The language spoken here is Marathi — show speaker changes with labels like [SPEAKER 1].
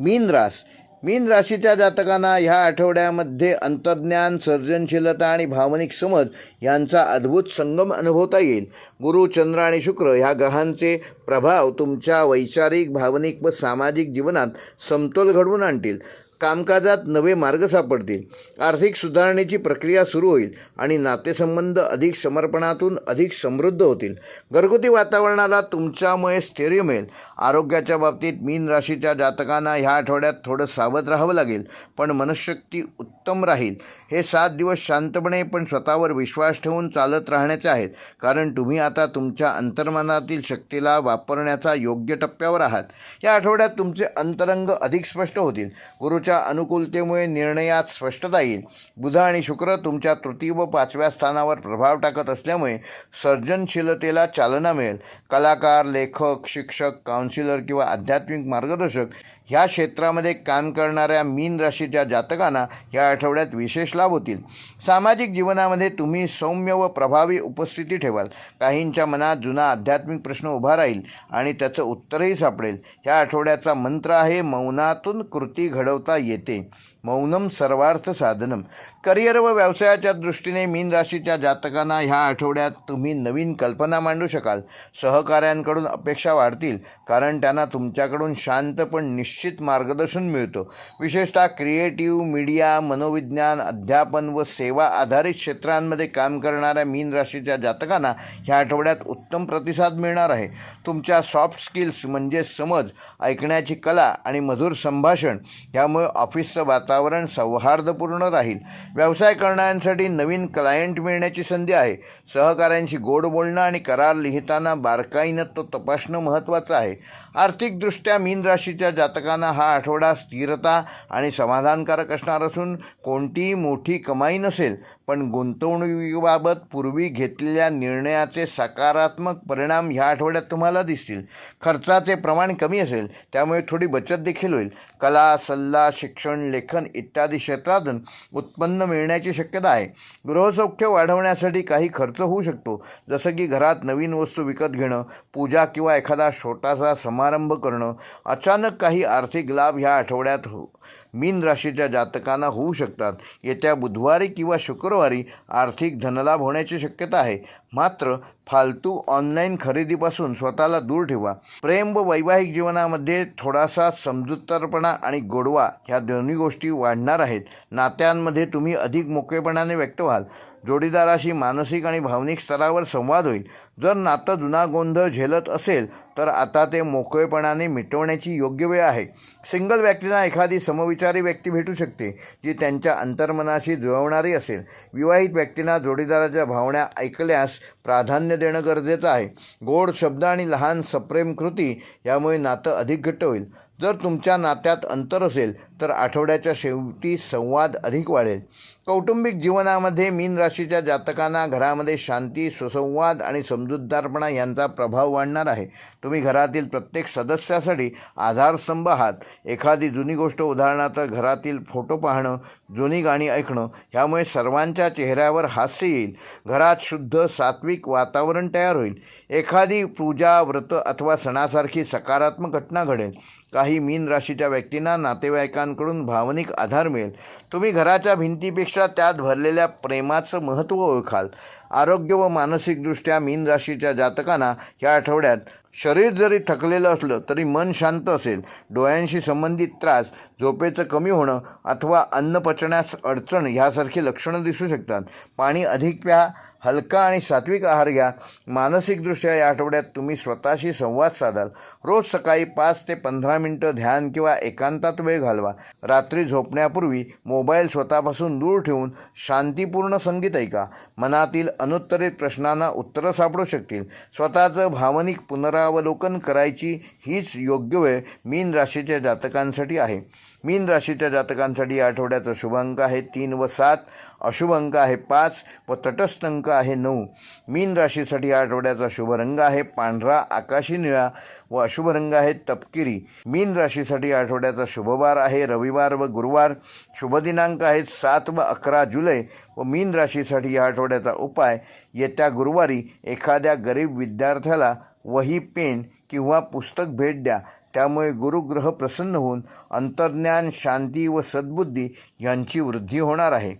[SPEAKER 1] मीन रास. मीन राशीच्या जातकांना ह्या आठवड्यामध्ये अंतर्ज्ञान सर्जनशीलता आणि भावनिक समज यांचा अद्भुत संगम अनुभवता येईल. गुरु चंद्र आणि शुक्र ह्या ग्रहांचे प्रभाव तुमच्या वैचारिक भावनिक व सामाजिक जीवनात समतोल घडवून आणतील. कामकाजात नवे मार्ग सापडतील. आर्थिक सुधारणेची प्रक्रिया सुरू होईल आणि नातेसंबंध अधिक समर्पणातून अधिक समृद्ध होतील. घरगुती वातावरणाला तुमच्यामुळे स्थैर्य मिळेल. आरोग्याच्या बाबतीत मीन राशीच्या जातकांना ह्या आठवड्यात थोडं सावध राहावं लागेल पण मनशक्ती उत्तम राहील. हे सात दिवस शांतपणे पण स्वतःवर विश्वास ठेवून चालत राहण्याचे आहेत कारण तुम्ही आता तुमच्या अंतर्मनातील शक्तीला वापरण्याचा योग्य टप्प्यावर आहात. या आठवड्यात तुमचे अंतरंग अधिक स्पष्ट होतील. गुरुच्या अनुकूलतेमुळे निर्णयात स्पष्टता येईल. बुध आणि शुक्र तुमच्या तृतीय व पाचव्या स्थानावर प्रभाव टाकत असल्यामुळे सर्जनशीलतेला चालना मिळेल. कलाकार लेखक शिक्षक काउन्सिलर किंवा आध्यात्मिक मार्गदर्शक ह्या क्षेत्रामध्ये काम करणाऱ्या मीन राशीच्या जातकांना या आठवड्यात विशेष लाभ होतील. सामाजिक जीवनामध्ये तुम्ही सौम्य व प्रभावी उपस्थिती ठेवाल. काहींच्या मनात जुना आध्यात्मिक प्रश्न उभा राहील आणि त्याचं उत्तरही सापडेल. या आठवड्याचा मंत्र आहे मौनातून कृती घडवता येते. मौनम सर्वार्थ साधनम. करिअर व व्यवसायाच्या दृष्टीने मीन राशीच्या जातकांना ह्या आठवड्यात तुम्ही नवीन कल्पना मांडू शकाल. सहकाऱ्यांकडून अपेक्षा वाढतील कारण त्यांना तुमच्याकडून शांत पण निश्चित मार्गदर्शन मिळतं. विशेषतः क्रिएटिव्ह मीडिया मनोविज्ञान अध्यापन व सेवा आधारित क्षेत्रांमध्ये काम करणाऱ्या मीन राशीच्या जातकांना ह्या आठवड्यात उत्तम प्रतिसाद मिळणार आहे. तुमच्या सॉफ्ट स्किल्स म्हणजे समज ऐकण्याची कला आणि मधुर संभाषण यामुळे ऑफिसचं वातावरण सौहार्दपूर्ण राहील. व्यवसाय करणाऱ्यांसाठी नवीन क्लायंट मिळण्याची संधी आहे. सहकाऱ्यांशी गोड बोलणं आणि करार लिहिताना बारकाईनं तो तपासणं महत्त्वाचं आहे. आर्थिकदृष्ट्या मीन राशीच्या जातकांना हा आठवडा स्थिरता आणि समाधानकारक असणार असून कोणतीही मोठी कमाई नसेल पण गुंतवणुकीबाबत पूर्वी घेतलेल्या निर्णयाचे सकारात्मक परिणाम ह्या आठवड्यात तुम्हाला दिसतील. खर्चाचे प्रमाण कमी असेल त्यामुळे थोडी बचत देखील होईल. कला सल्ला शिक्षण लेखन इत्यादी क्षेत्रातून उत्पन्न मिळण्याची शक्यता आहे. गृहसौख्य वाढवण्यासाठी काही खर्च होऊ शकतो. जसं की घरात नवीन वस्तू विकत घेणं पूजा किंवा एखादा छोटासा समारंभ करणं. अचानक काही आर्थिक लाभ ह्या आठवड्यात हो मीन राशीच्या जातकांना होऊ शकतात. येत्या बुधवारी किंवा शुक्रवारी आर्थिक धनलाभ होण्याची शक्यता आहे. मात्र फालतू ऑनलाईन खरेदीपासून स्वतःला दूर ठेवा. प्रेम व वैवाहिक जीवनामध्ये थोडासा समजूतदारपणा आणि गोडवा ह्या दोन्ही गोष्टी वाढणार आहेत. नात्यांमध्ये तुम्ही अधिक मोकळेपणाने व्यक्त व्हाल. जोडीदाराशी मानसिक आणि भावनिक स्तरावर संवाद होईल. जर नातं जुना गोंधळ झेलत असेल तर आता ते मोकळेपणाने मिटवण्याची योग्य वेळ आहे. सिंगल व्यक्तींना एखादी समविचारी व्यक्ती भेटू शकते जी त्यांच्या अंतर्मनाशी जुळवणारी असेल. विवाहित व्यक्तींना जोडीदाराच्या भावना ऐकल्यास प्राधान्य देणं गरजेचं आहे. गोड शब्द आणि लहान सप्रेम कृती यामुळे नातं अधिक घट्ट होईल. जर तुमच्या नात्यात अंतर असेल तर आठवड्याच्या शेवटी संवाद अधिक वाढेल. कौटुंबिक जीवनामध्ये मीन राशीच्या जातकांना घरामध्ये शांती सुसंवाद आणि समजूतदारपणा यांचा प्रभाव वाढणार आहे. तुम्ही घरातील प्रत्येक सदस्यासाठी आधारस्तंभ आहात. एखादी जुनी गोष्ट उदाहरणार्थ घरातील फोटो पाहणं जुनी गाणी ऐकणं ह्यामुळे सर्वांच्या चेहऱ्यावर हास्य येईल. घरात शुद्ध सात्विक वातावरण तयार होईल. एखादी पूजा व्रत अथवा सणासारखी सकारात्मक घटना घडेल. काही मीन राशीच्या व्यक्तींना नातेवाईकांकडून भावनिक आधार मिळेल. तुम्ही घराच्या भिंतीपेक्षा त्यात भरलेल्या प्रेमाचं महत्त्व ओळखाल. आरोग्य व मानसिकदृष्ट्या मीन राशीच्या जातकांना या आठवड्यात शरीर जरी थकलेलं असलं तरी मन शांत असेल. डोळ्यांशी संबंधित त्रास झोपेचं कमी होणं अथवा अन्न पचण्यास अडचण ह्यासारखी लक्षणं दिसू शकतात. पाणी अधिक प्या हलका आणि सात्विक आहार घ्या. मानसिकदृष्ट्या या आठवड्यात तुम्ही स्वतःशी संवाद साधाल. रोज सकाळी पाच ते पंधरा मिनटं ध्यान किंवा एकांतात वेळ घालवा. रात्री झोपण्यापूर्वी मोबाईल स्वतःपासून दूर ठेवून शांतीपूर्ण संगीत ऐका. मनातील अनुत्तरित प्रश्नांना उत्तरं सापडू शकतील. स्वतःचं भावनिक पुनरावलोकन करायची हीच योग्य वेळ मीन राशीच्या जातकांसाठी आहे. मीन राशीच्या जातकांसाठी या आठवड्याचा शुभांक आहे तीन व सात. अशुभ अंक आहे पाच व तटस्थ अंक आहे नऊ. मीन राशीसाठी या आठवड्याचा शुभ रंग आहे पांढरा आकाशी निळा व अशुभ रंग आहे तपकिरी. मीन राशीसाठी आठवड्याचा शुभवार आहे रविवार व गुरुवार. शुभ दिनांक आहेत सात व अकरा जुलै. व मीन राशीसाठी या आठवड्याचा उपाय येत्या गुरुवारी एखाद्या गरीब विद्यार्थ्याला वही पेन किंवा पुस्तक भेट द्या. त्यामुळे गुरुग्रह प्रसन्न होऊन अंतर्ज्ञान शांती व सद्बुद्धी यांची वृद्धी होणार आहे.